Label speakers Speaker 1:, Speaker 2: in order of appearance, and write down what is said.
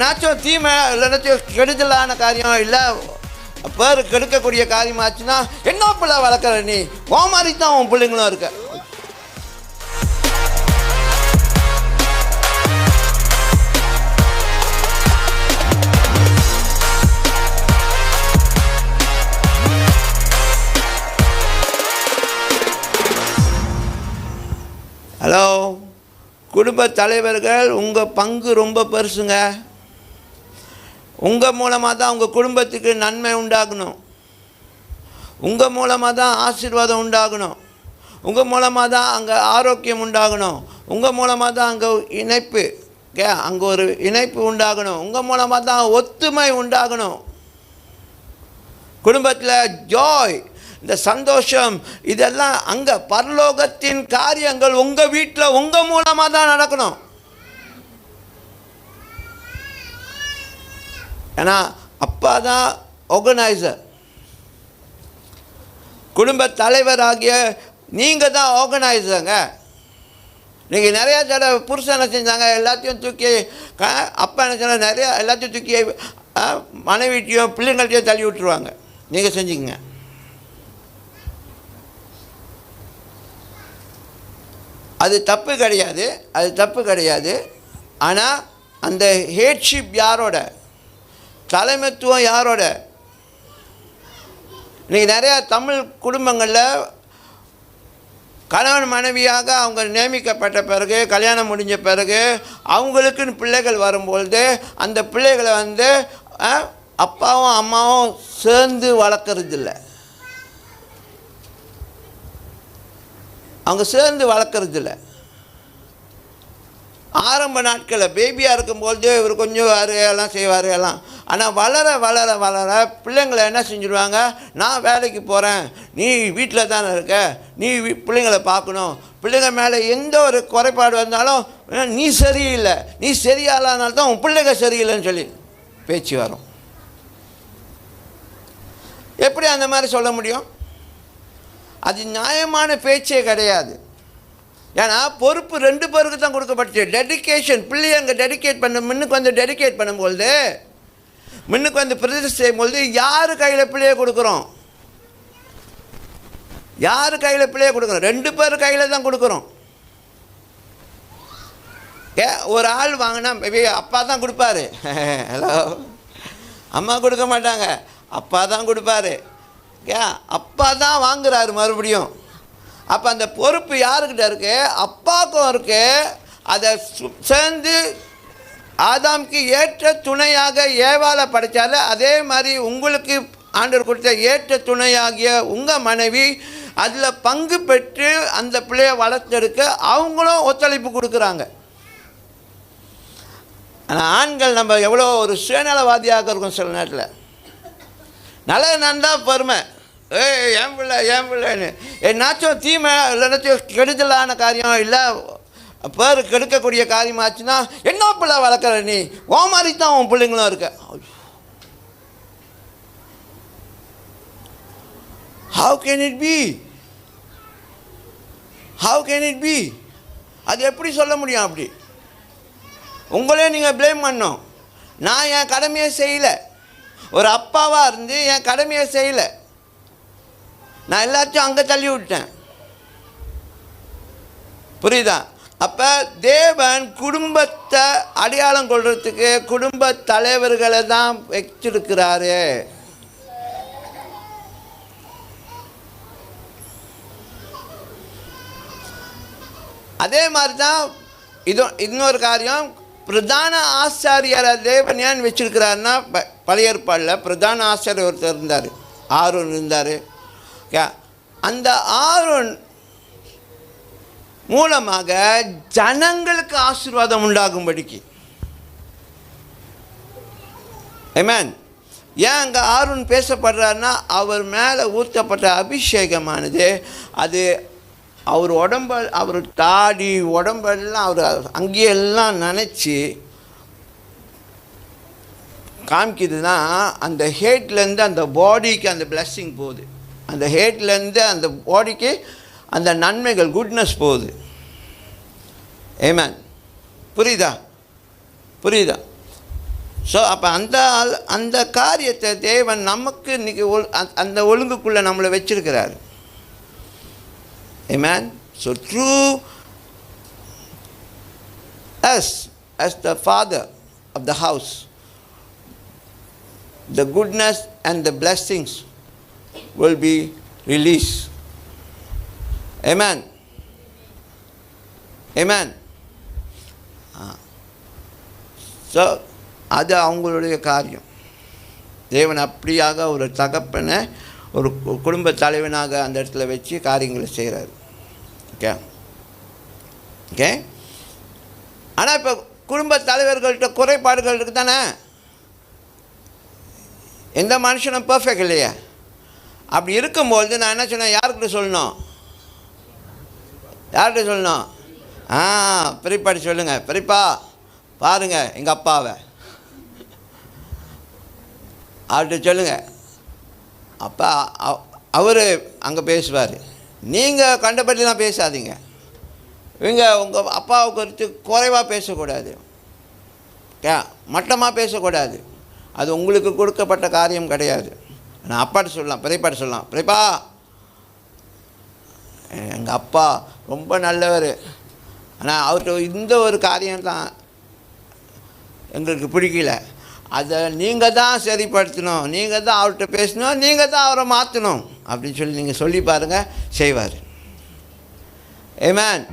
Speaker 1: என்னாச்சும் தீமை இல்லைனாச்சும் கெடுதலான காரியம் இல்லை பேர் கெடுக்கக்கூடிய காரியமாச்சுன்னா என்ன பிள்ளை வளர்க்குற நீ? ஓ மாதிரி தான் உன் பிள்ளைங்களும் இருக்க. ஹலோ குடும்ப தலைவர்கள் உங்கள் பங்கு ரொம்ப பெருசுங்க. உங்கள் மூலமாக தான் உங்கள் குடும்பத்துக்கு நன்மை உண்டாகணும். உங்கள் மூலமாக தான் ஆசீர்வாதம் உண்டாகணும். உங்கள் மூலமாக தான் அங்கே ஆரோக்கியம் உண்டாகணும். உங்கள் மூலமாக தான் அங்கே இணைப்பு கே அங்கே ஒரு இணைப்பு உண்டாகணும். உங்கள் மூலமாக தான் ஒத்துமை உண்டாகணும். குடும்பத்தில் ஜாய் இந்த சந்தோஷம் இதெல்லாம் அங்கே பரலோகத்தின் காரியங்கள் உங்கள் வீட்டில் உங்கள் மூலமாக தான் நடக்கணும். ஏன்னா அப்பா தான் ஆர்கனைசர் குடும்ப தலைவராகிய நீங்கள் தான் ஆர்கனைசருங்க நீங்கள் நிறையா தடவை புருஷன் என்ன செஞ்சாங்க எல்லாத்தையும் தூக்கி அப்பா என்ன செஞ்சாங்க நிறையா எல்லாத்தையும் தூக்கி ஆ, மனைவிட்டையும் பிள்ளைங்கள்ட்டையும் தள்ளி விட்டுருவாங்க. நீங்கள் செஞ்சுக்கங்க. அது தப்பு கிடையாது அது தப்பு கிடையாது. ஆனால் அந்த ஹேட்ஷிப் யாரோட? தலைமைத்துவம் யாரோட? இன்றைக்கி நிறையா தமிழ் குடும்பங்களில் கணவன் மனைவியாக அவங்க நியமிக்கப்பட்ட பிறகு கல்யாணம் முடிஞ்ச பிறகு அவங்களுக்குன்னு பிள்ளைகள் வரும்பொழுது அந்த பிள்ளைகளை வந்து அப்பாவும் அம்மாவும் சேர்ந்து வளர்க்குறது இல்லை அவங்க சேர்ந்து வளர்க்குறது இல்லை ஆரம்ப நாட்களில் பேபியாக இருக்கும்பொழுது இவர் கொஞ்சம் வாரு எல்லாம் செய்வார் எல்லாம். ஆனால் வளர வளர வளர பிள்ளைங்களை என்ன செஞ்சுருவாங்க? நான் வேலைக்கு போகிறேன் நீ வீட்டில் தானே இருக்க? நீ பிள்ளைங்களை பார்க்கணும். பிள்ளைங்க மேலே எந்த ஒரு குறைபாடு வந்தாலும் நீ சரியில்லை. நீ சரியாலானால தான் உன் பிள்ளைங்க சரியில்லைன்னு சொல்லி பேச்சு வரும். எப்படி அந்த மாதிரி சொல்ல முடியும்? அது நியாயமான பேச்சே கிடையாது. ஏன்னா பொறுப்பு ரெண்டு பேருக்கு தான் கொடுக்கப்பட்டுச்சு. டெடிகேஷன் பிள்ளைய அங்கே டெடிகேட் பண்ண முன்னுக்கு வந்து டெடிகேட் பண்ணும்பொழுது முன்னுக்கு வந்து பிரதிஷ்டை செய்யும்பொழுது யார் கையில் பிள்ளையை கொடுக்குறோம்? யார் கையில் பிள்ளையை கொடுக்குறோம்? ரெண்டு பேர் கையில் தான் கொடுக்குறோம். ஏ ஒரு ஆள் வாங்கினா மேபி அப்பா தான் கொடுப்பாரு. ஹலோ அம்மா கொடுக்க மாட்டாங்க. அப்பா தான் கொடுப்பாரு. ஏ அப்பா தான் வாங்குறாரு மறுபடியும். அப்போ அந்த பொறுப்பு யாருக்கிட்ட இருக்கு? அப்பாவுக்கும் இருக்கு. அதை சேர்ந்து ஆதாம்க்கு ஏற்ற துணையாக ஏவால படைத்தால அதே மாதிரி உங்களுக்கு ஆண்டவர் கொடுத்த ஏற்ற துணையாகிய உங்கள் மனைவி அதில் பங்கு பெற்று அந்த பிள்ளையை வளர்த்தெடுக்க அவங்களும் ஒத்துழைப்பு கொடுக்குறாங்க. ஆனால் ஆண்கள் நம்ம எவ்வளோ ஒரு சுயநலவாதியாக இருக்கும் சில நேரத்தில். நல்ல நந்தா பெருமை ஏய் ஏன் பிள்ளை ஏன் பிள்ளைன்னு? என்னாச்சும் தீமை இல்லைனாச்சும் கெடுதலான காரியம் இல்லை. பேர் கெடுக்கக்கூடிய காரியமாச்சுன்னா என்ன பிள்ளை வளர்க்குற நீ? ஓ மாதிரி தான் உன் பிள்ளைங்களும் இருக்க. How can it be how can it be அது எப்படி சொல்ல முடியும் அப்படி? உங்களே நீங்கள் ப்ளேம் பண்ணோம் நான் என் கடமையை செய்யலை. ஒரு அப்பாவாக இருந்து என் கடமையை செய்யலை. நான் எல்லாத்தையும் அங்கே தள்ளி விட்டேன். புரியுதா? அப்போ தேவன் குடும்பத்தை அடையாளம் கொள்றதுக்கு குடும்ப தலைவர்களை தான் வச்சிருக்கிறாரு. அதே மாதிரி தான் இது இன்னொரு காரியம் பிரதான ஆச்சாரியரை தேவன் ஏன் வச்சிருக்கிறாருன்னா ப- பழைய ஏற்பாடில் பிரதான ஆச்சாரியர் ஒருத்தர் இருந்தார். ஆரோன் இருந்தார். அந்த ஆரோன் மூலமாக ஜனங்களுக்கு ஆசீர்வாதம் உண்டாகும்படிக்கு. ஏமேன் ஏன் அங்கே ஆருண் பேசப்படுறாருன்னா அவர் மேலே ஊற்றப்பட்ட அபிஷேகமானது அது அவர் உடம்ப அவர் தாடி உடம்பெல்லாம் அவர் அங்கேயெல்லாம் நினச்சி காமிக்குதுன்னா அந்த ஹேட்லேருந்து அந்த பாடிக்கு அந்த பிளஸ்ஸிங் போகுது. அந்த ஹேட்லேருந்து அந்த பாடிக்கு அந்த நன்மைகள் குட்னஸ் போகுது. ஏமேன் புரியுதா? புரியுதா? ஸோ அப்போ அந்த ஆள்- அந்த காரியத்தை தேவன் நமக்கு இன்றைக்கி ஒழு அந்த- அந்த ஒழுங்குக்குள்ளே நம்மளை வச்சிருக்கிறார். Amen so through as as the father of the house the goodness and the blessings will be released. Amen. Amen. Ah. So அது அவங்களுடைய காரியம். தேவன் அப்படியாக ஒரு தகப்பனை ஒரு குடும்ப தலைவனாக அந்த இடத்துல வச்சு காரியங்களை செய்கிறாரு ஓகே ஓகே ஆனால் இப்போ குடும்ப தலைவர்கள்ட்ட குறைபாடுகள் இருக்குது தானே எந்த மனுஷனும் பர்ஃபெக்ட் இல்லையா? அப்படி இருக்கும்போது நான் என்ன சொன்னேன்? யாருக்கிட்ட சொல்லணும்? யார்கிட்ட சொல்லணும்? ஆ பெரியப்பாடி சொல்லுங்கள் பெரியப்பா பாருங்கள் எங்கள் அப்பாவை. அவர்கிட்ட சொல்லுங்கள் அப்பா அவர் அங்கே பேசுவார். நீங்கள் கண்டபடிலாம் பேசாதீங்க. இவங்க உங்கள் அப்பாவை குறித்து குறைவாக பேசக்கூடாது. மட்டமாக பேசக்கூடாது. அது உங்களுக்கு கொடுக்கப்பட்ட காரியம் கிடையாது. நான் அப்பாட்ட சொல்லலாம் பெரியப்பாட்ட சொல்லலாம். பெரியப்பா எங்கள் அப்பா ரொம்ப நல்லவர். ஆனால் அவர்கிட்ட இந்த ஒரு காரியம் தான் எங்களுக்கு பிடிக்கல. அதை நீங்கள் தான் சரிப்படுத்தணும். நீங்கள் தான் அவர்கிட்ட பேசணும். நீங்கள் தான் அவரை மாற்றணும் அப்படின்னு சொல்லி நீங்கள் சொல்லி பாருங்கள் செய்வார். ஏமேன்